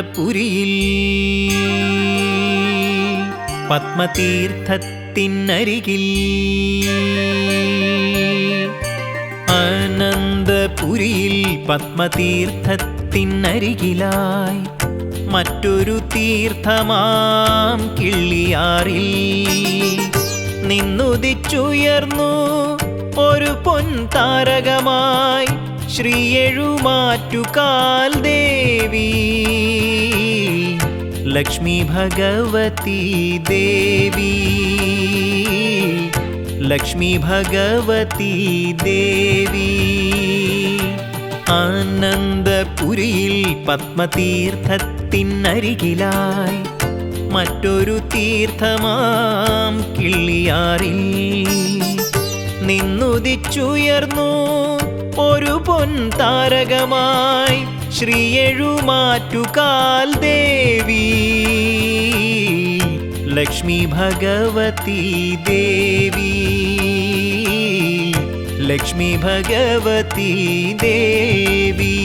പുരിയിൽ. പത്മതീർത്ഥത്തിനരികിൽ. അനന്തപുരിയിൽ പത്മതീർത്ഥത്തിനരികിലായി മറ്റൊരു തീർത്ഥമാം കിള്ളിയാറിൽ. നിന്നുദിച്ചുയർന്നു ഒരു പൊൻ താരകമായി ശ്രീയെഴുമാറ്റുകാൽ ദേവി ലക്ഷ്മി ഭഗവതി ദേവി. ലക്ഷ്മി ഭഗവതി ദേവി. ആനന്ദപുരിയിൽ പത്മതീർത്ഥത്തിനരികിലായി മറ്റൊരു തീർത്ഥമാം കിള്ളിയാറിൽ. നിന്നുദിച്ചുയർന്നു. ഒരു പൊൻ താരകമായി ശ്രീയെഴുമാറ്റുകാൽ ദേവി. ലക്ഷ്മി ഭഗവതി ദേവി. ലക്ഷ്മി ഭഗവതി ദേവി.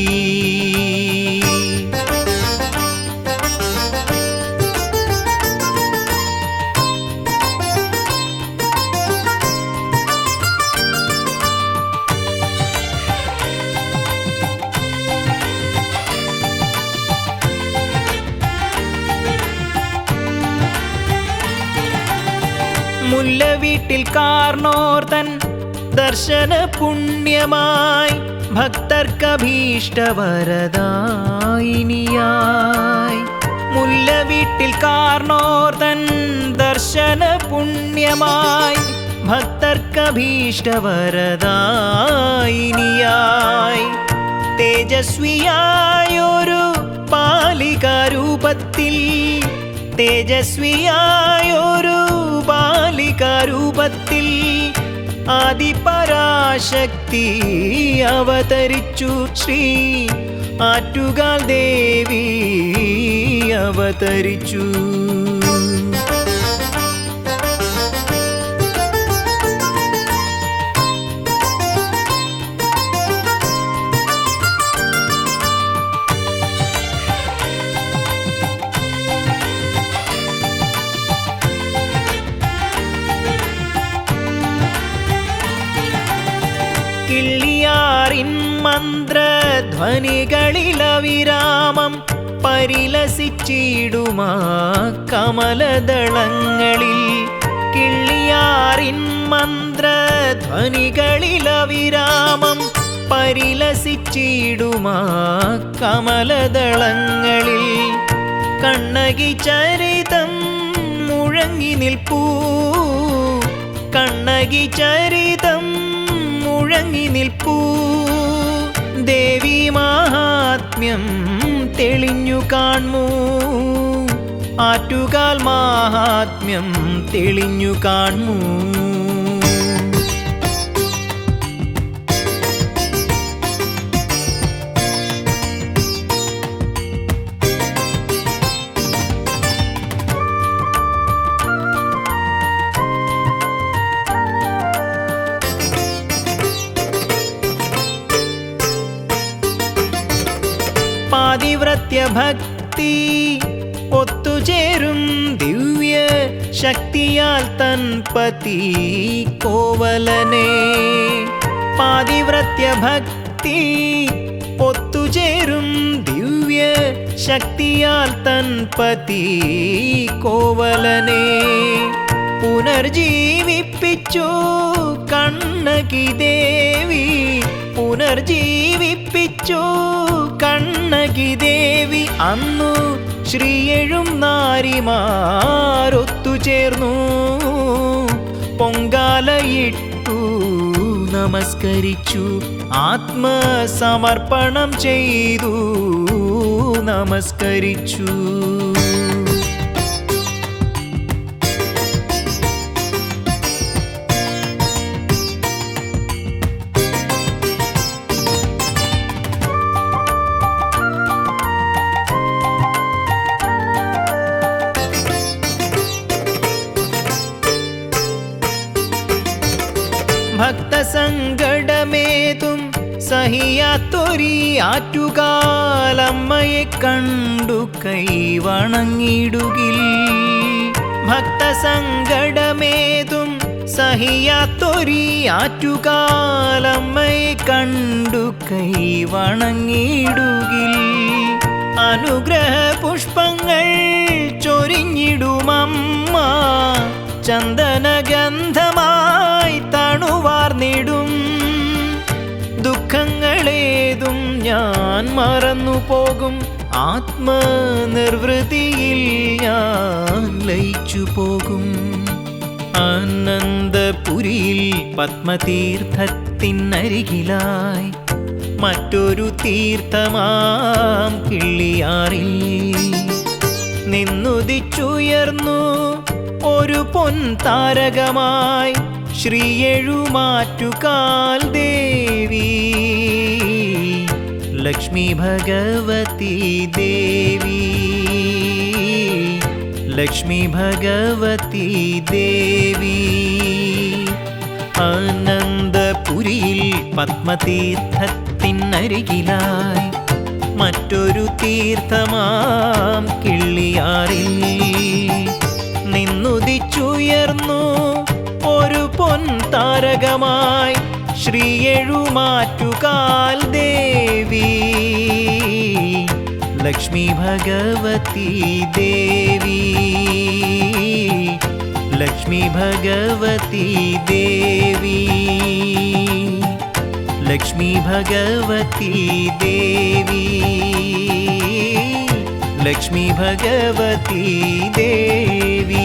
മുല്ലവീട്ടിൽ കാർണോർത്തൻ ദർശന പുണ്യമായി ഭക്തർക്കഭീഷ്ടവരദായിനിയായി മുല്ലവീട്ടിൽ കാർണോർത്തൻ ദർശന പുണ്യമായി ഭക്തർക്കഭീഷ്ടവരദായിനിയായി തേജസ്വിയായൊരു പാലികാരൂപത്തിൽ തേജസ്വിയായൊരു ബാലികാരൂപത്തിൽ ആദിപരാശക്തി അവതരിച്ചു. ശ്രീ ആറ്റുകാൽ ദേവി അവതരിച്ചു. മന്ത്രധ്വനികളിലവിരാമം പരിലസിച്ചിടുമാ കമലദളങ്ങളിൽ. കിള്ളിയാറിൻ മന്ത്രധ്വനികളിലവിരാമം പരിലസിച്ചിടുമാ കമലദളങ്ങളിൽ. കണ്ണകി ചരിതം മുഴങ്ങി നിൽപ്പൂ. കണ്ണകി ചരിതം മുഴങ്ങി നിൽപ്പൂ. ദേവി മാഹാത്മ്യം തെളിഞ്ഞു കാൺമൂ. ആറ്റുകാൽ മാഹാത്മ്യം തെളിഞ്ഞു കാൺമൂ. പാതിവ്രത്യ ഭക്തി ഒത്തുചേരും ദിവ്യ ശക്തിയാൽ തൻ പതി കോവലനെ. പാതിവ്രത്യഭക്തി ഒത്തുചേരും ദിവ്യ ശക്തിയാൽ തൻ പതി കോവലനെ. പുനർജീവിപ്പിച്ചു കണ്ണകി ദേവി പുനർജീവിപ്പിച്ചു. കണ്ണകി ദേവി അന്നു ശ്രീയഴും നാരിമാരൊത്തുചേർന്നു പൊങ്കാലയിട്ടു നമസ്കരിച്ചു. ആത്മസമർപ്പണം ചെയ്തു. നമസ്കരിച്ചു. ഭക്തസങ്കടമേതും സഹിയാത്തൊരി ആറ്റുകാലമ്മയെ കണ്ടു കൈവണങ്ങിടുകിൽ ഭക്തസങ്കടമേതും സഹിയാത്തൊരി ആറ്റുകാലമ്മയെ കണ്ടു കൈ വണങ്ങിടുകിൽ അനുഗ്രഹ പുഷ്പങ്ങൾ ചൊരിഞ്ഞിടുമമ്മ ചന്ദനഗന്ധമായി ഞാൻ മറന്നു പോകും ആത്മനിർവൃതിയിൽ ഞാൻ ലയിച്ചു പോകും ആനന്ദപുരിയിൽ പത്മതീർത്ഥത്തിനരികിലായി മറ്റൊരു തീർത്ഥമാം കിള്ളിയാറിൽ നിന്നുദിച്ചുയർന്നു ഒരു പൊൻ താരകമായി ശ്രീയെഴുമാറ്റുകാൽ ദേവി. ലക്ഷ്മി ഭഗവതി ദേവി ലക്ഷ്മി ഭഗവതി ദേവി ആനന്ദപുരിയിൽ പത്മതീർത്ഥത്തിനരികിലായി മറ്റൊരു തീർത്ഥമാം കിള്ളിയാറിൽ നിന്നുദിച്ചുയർന്നു ഒരു പൊൻ താരകമായി ശ്രീയെഴുമാറ്റുകാൽ ദേവി ലക്ഷ്മി ഭഗവതി ദേവി ലക്ഷ്മി ഭഗവതി ദേവി ലക്ഷ്മി ഭഗവതി ദേവി ലക്ഷ്മി ഭഗവതി ദേവി